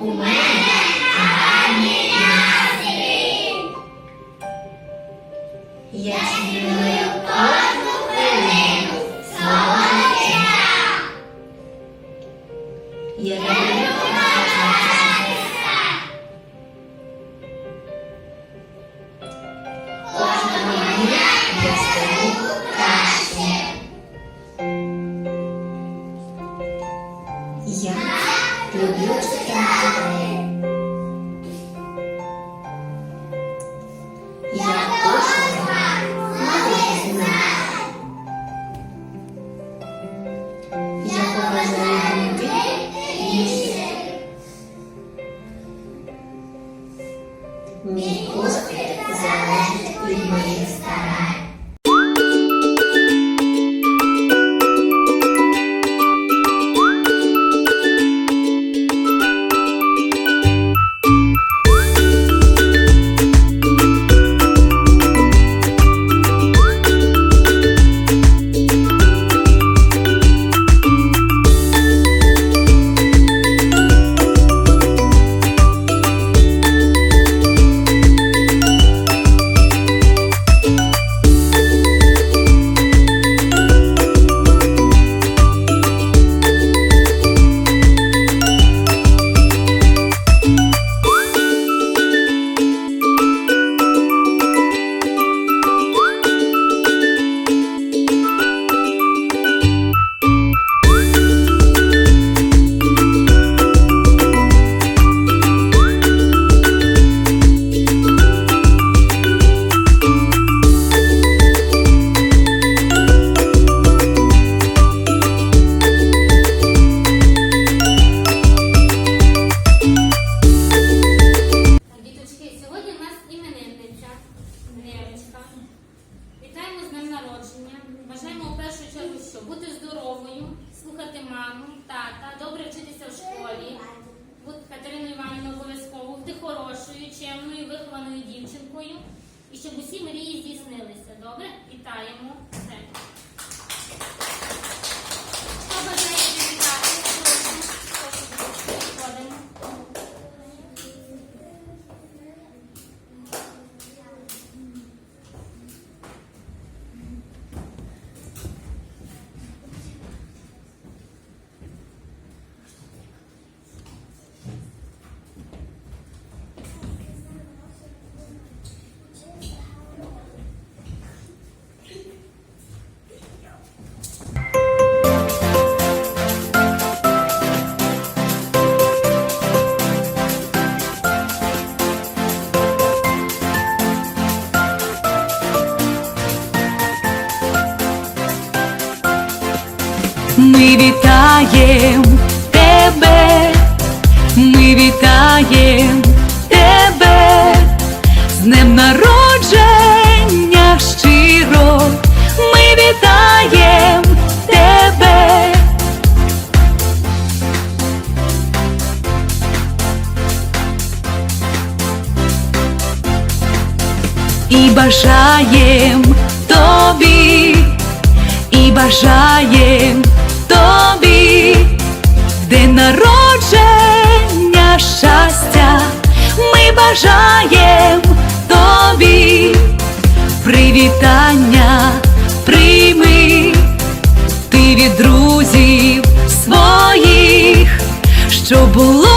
Oh my Senhor. Дівчинкою. І щоб усі мрії здійснилися. Добре? Вітаємо. Ми вітаєм тебе, ми вітаєм тебе, з днем народження щиро, ми вітаєм тебе. І бажаєм тобі і бажаєм тобі. День народження щастя, ми бажаєм тобі. Привітання прийми ти від друзів своїх, що було